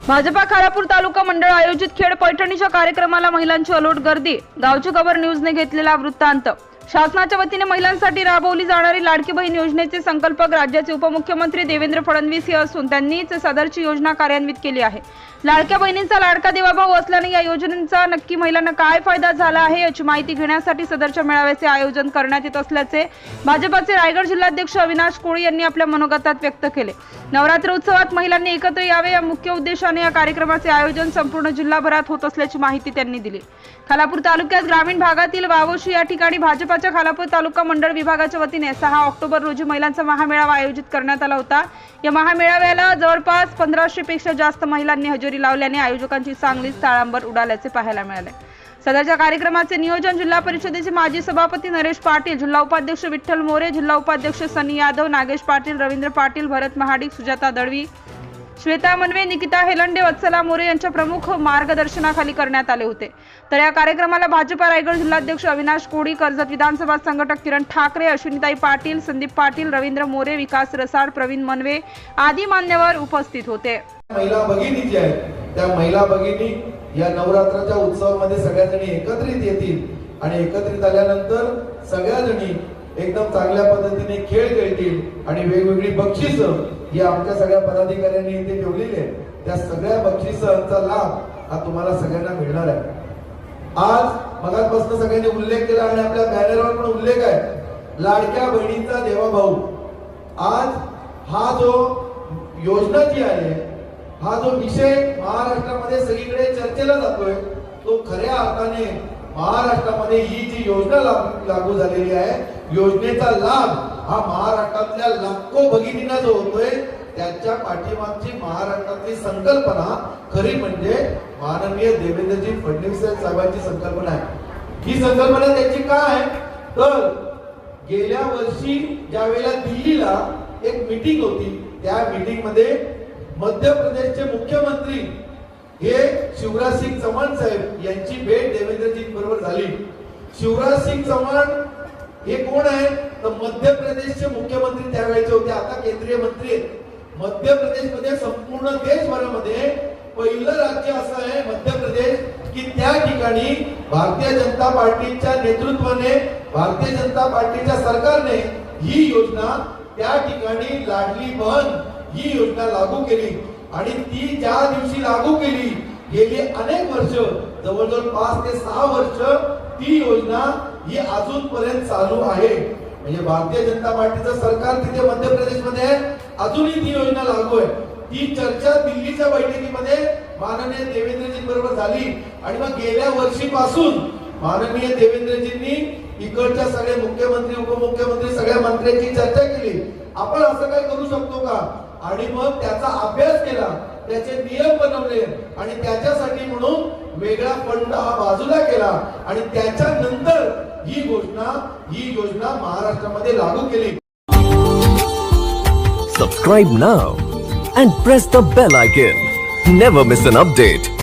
भाजपा खारापूर तालुका मंडळ आयोजित खेड पैठणीच्या कार्यक्रमाला महिलांची अलोट गर्दी. गावची खबर न्यूजने घेतलेला वृत्तांत. शासनाच्या वतीने महिलांसाठी राबवली जाणारी लाडकी बहीण योजनेचे संकल्पक राज्याचे उपमुख्यमंत्री देवेंद्र फडणवीस हे असून त्यांनीच सदरची योजना कार्यान्वित केली आहे. लाडक्या बहिणींचा लाडका देवाभाऊ असल्याने या योजनेचा नक्की महिलांना काय फायदा झाला आहे याची माहिती घेण्यासाठी सदरच्या मेळाव्याचे आयोजन करण्यात येत असल्याचे भाजपाचे रायगड जिल्हाध्यक्ष अविनाश कोळी यांनी आपल्या मनोगतात व्यक्त केले. नवरात्र उत्सवात महिलांनी एकत्र यावे या मुख्य उद्देशाने या कार्यक्रमाचे आयोजन संपूर्ण जिल्हाभरात होत असल्याची माहिती त्यांनी दिली. खालापूर तालुक्यात ग्रामीण भागातील वावोशी या ठिकाणी भाजपाच्या खालापूर तालुका मंडळ विभागाच्या वतीने सहा ऑक्टोबर रोजी महिलांचा महामेळावा आयोजित करण्यात आला होता. या महामेळाव्याला जवळपास पंधराशे पेक्षा जास्त महिलांनी हजेरी लावल्याने आयोजकांची चांगलीच ताळांबर उडाल्याचे पाहायला मिळाले. सदरच्या कार्यक्रमाचे नियोजन जिल्हा परिषदेचे माजी सभापती नरेश पाटील जिल्हा उपाध्यक्ष विठ्ठल मोरे जिल्हा उपाध्यक्ष सनी यादव नागेश पाटील रवींद्र पाटील भरत महाडिक सुजाता दळवी श्वेता मनवे निकिता हेलंडे वत्सला मोरे यांच्या प्रमुख मार्गदर्शनाखाली करण्यात आले होते. तर या कार्यक्रमाला भाजपा रायगड जिल्हाध्यक्ष अविनाश कोडी कर्जत विधानसभा संघटक किरण ठाकरे अश्विनीताई पाटील संदीप पाटील रवींद्र मोरे विकास रसाळ प्रवीण मनवे आदी मान्यवर उपस्थित होते. महिला भगिनी ज्या आहेत. त्या महिला भगिनी या नवरात्राच्या उत्सवामध्ये सगळ्या जणी एकत्रित येतील आणि एकत्रित आल्यानंतर सगळ्या जणी एकदम चांगल्या पद्धतीने खेळ खेळतील आणि वेगवेगळी बक्षिस ही आमच्या सगळ्या पदाधिकाऱ्यांनी इथे ठेवलेली आहे त्या सगळ्या बक्षिसांचा लाभ हा तुम्हाला सगळ्यांना मिळणार आहे. आज मगापासून सगळ्यांनी उल्लेख केला आणि आपल्या बॅनरवर पण उल्लेख आहे. लाडक्या बहिणींचा देवाभाऊ आज हा जो योजना जी आहे हा जो विषय महाराष्ट्रामध्ये सगळीकडे चर्चेला जातोय तो खऱ्या अर्थाने महाराष्ट्रामध्ये ही जी योजना लागू झालेली आहे योजनेचा लाभ हा महाराष्ट्रातल्या लाखो भगिनींना जो होतोय त्याच्या पाठीमागची महाराष्ट्रातली संकल्पना खरी म्हणजे माननीय देवेंद्रजी फडणवीस साहेबांची संकल्पना आहे. ही संकल्पना त्याची काय आहे? तर गेल्या वर्षी ज्या वेळेला दिल्लीला एक मीटिंग होती त्या मीटिंगमध्ये मध्य प्रदेशचे मुख्यमंत्री शिवराज सिंग चव्हाण साहेब यांची भेट देवेंद्रजी बरोबर झाली. शिवराज सिंग चव्हाण हे कोण आहे तर मध्य प्रदेशचे मुख्यमंत्री त्यावेळेचे होते. आता केंद्रीय मंत्री आहेत. मध्य प्रदेशमध्ये संपूर्ण देशभरामध्ये पहिलं राज्य असं आहे मध्य प्रदेश की त्या ठिकाणी भारतीय जनता पार्टीच्या नेतृत्वाने भारतीय जनता पार्टीच्या सरकारने ही योजना त्या ठिकाणी लाडली बहन ही योजना लागू केली. आणि ती ज्या दिवशी लागू केली गेली अनेक वर्ष जवळजवळ पाच ते सहा वर्ष ती योजना ही अजूनपर्यंत चालू आहे. म्हणजे भारतीय जनता पार्टीचं सरकार तिथे मध्य प्रदेशमध्ये आहे. अजूनही ती योजना लागू आहे. ही चर्चा दिल्लीच्या बैठकीमध्ये माननीय देवेंद्रजी बरोबर झाली. आणि मग गेल्या वर्षीपासून माननीय देवेंद्रजींनी इकडच्या सगळे मुख्यमंत्री उपमुख्यमंत्री सगळ्या मंत्र्यांची चर्चा केली. आपण असं काय करू शकतो का? आणि मग त्याचा अभ्यास केला. त्याचे नियम बनवले. आणि त्याच्यासाठी म्हणून वेगळा फंड हा बाजूला केला. आणि त्याच्यानंतर ही घोषणा ही योजना महाराष्ट्रामध्ये लागू केली. Subscribe now and press the bell icon never miss an update